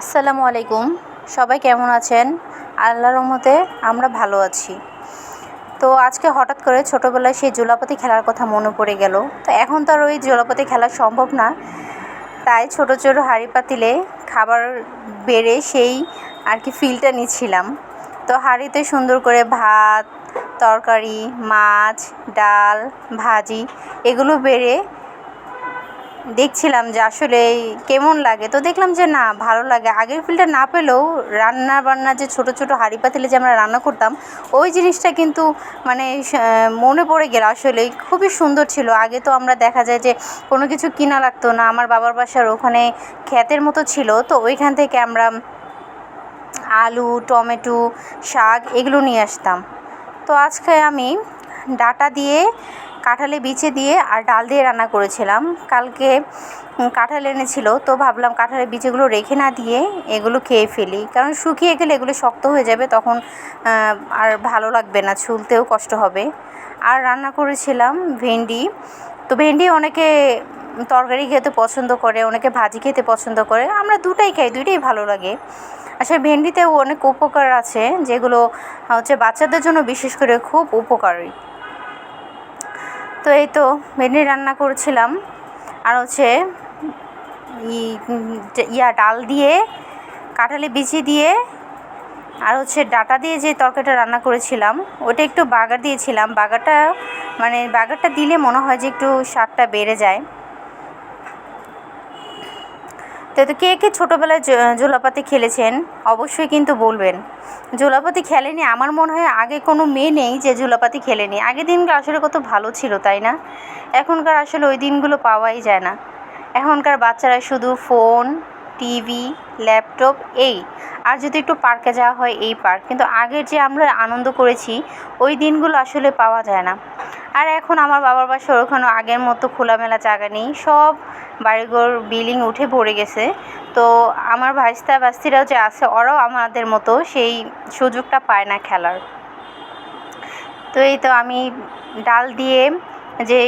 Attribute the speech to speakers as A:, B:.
A: আসসালামু আলাইকুম। সবাই কেমন আছেন? আল্লাহর রহমতে আমরা ভালো আছি। তো আজকে হঠাৎ করে ছোটোবেলায় সেই জোলাপাতি খেলার কথা মনে পড়ে গেল। তো এখন তো আর ওই জোলাপাতি খেলা সম্ভব না। তাই ছোটো ছোটো হাঁড়ি পাতিলে খাবার বেড়ে সেই আর কি ফিলটা নিচ্ছিলাম। তো হাঁড়িতে সুন্দর করে ভাত, তরকারি, মাছ, ডাল, ভাজি এগুলো বেড়ে দেখছিলাম যে আসলে কেমন লাগে। তো দেখলাম যে না, ভালো লাগে। আগের ফিলটা না পেলেও রান্না বান্না যে ছোটো ছোটো হাঁড়ি পাতিলে যে আমরা রান্না করতাম, ওই জিনিসটা কিন্তু মানে মনে পড়ে গেল আসলে। খুবই সুন্দর ছিল। আগে তো আমরা দেখা যায় যে কোনো কিছু কিনা লাগতো না। আমার বাবার বাসার ওখানে ক্ষেতের মতো ছিল। তো ওইখান থেকে আমরা আলু, টমেটো, শাক এগুলো নিয়ে আসতাম। তো আজকে আমি ডাটা দিয়ে কাঁঠালে বিছে দিয়ে আর ডাল দিয়ে রান্না করেছিলাম। কালকে কাঁঠাল এনেছিল, তো ভাবলাম কাঁঠালের বিচিগুলো রেখে না দিয়ে এগুলো খেয়ে ফেলি। কারণ শুকিয়ে গেলে এগুলো শক্ত হয়ে যাবে, তখন আর ভালো লাগবে না, ছুলতেও কষ্ট হবে। আর রান্না করেছিলাম ভেন্ডি। তো ভেন্ডি অনেকে তরকারি খেতে পছন্দ করে, অনেকে ভাজি খেতে পছন্দ করে। আমরা দুটাই খাই, দুইটাই ভালো লাগে। আসলে ভেন্ডিতেও অনেক উপকার আছে, যেগুলো হচ্ছে বাচ্চাদের জন্য বিশেষ করে খুব উপকারী। তো এই তো ভেন্ডি রান্না করেছিলাম। আর হচ্ছে ইয়া ডাল দিয়ে, কাঁঠালে বিচি দিয়ে, আর হচ্ছে ডাটা দিয়ে যে তরকারিটা রান্না করেছিলাম, ওটা একটু বাগার দিয়েছিলাম। বাগারটা মানে বাগারটা দিলে মনে হয় যে একটু স্বাদটা বেড়ে যায়। তো কে কে ছোটোবেলায় জোলাপাতি খেলেছেন? অবশ্যই কিন্তু বলবেন। জোলাপাতি খেলেনি। আমার মনে হয় আগে কোনো মেয়ে নেই যে জোলাপাতি খেলেনি। আগের দিনগুলো আসলে কত ভালো ছিল, তাই না? এখনকার আসলে ওই দিনগুলো পাওয়াই যায় না। এখনকার বাচ্চারা শুধু ফোন, টিভি, ল্যাপটপ, এই। আর যদি একটু পার্কে যাওয়া হয়, এই পার্ক। কিন্তু আগের যে আমরা আনন্দ করেছি, ওই দিনগুলো আসলে পাওয়া যায় না। আর এখন আমার বাবার বাসা ওখানে আগের মতো খোলামেলা জায়গা নেই। সব বাড়িঘর, বিল্ডিং উঠে পড়ে গেছে। তো আমার ভাইস্তা বাস্তিরাও যে আছে, ওরাও আমাদের মতো সেই সুযোগটা পায় না খেলার। তো এই তো আমি ডাল দিয়ে যে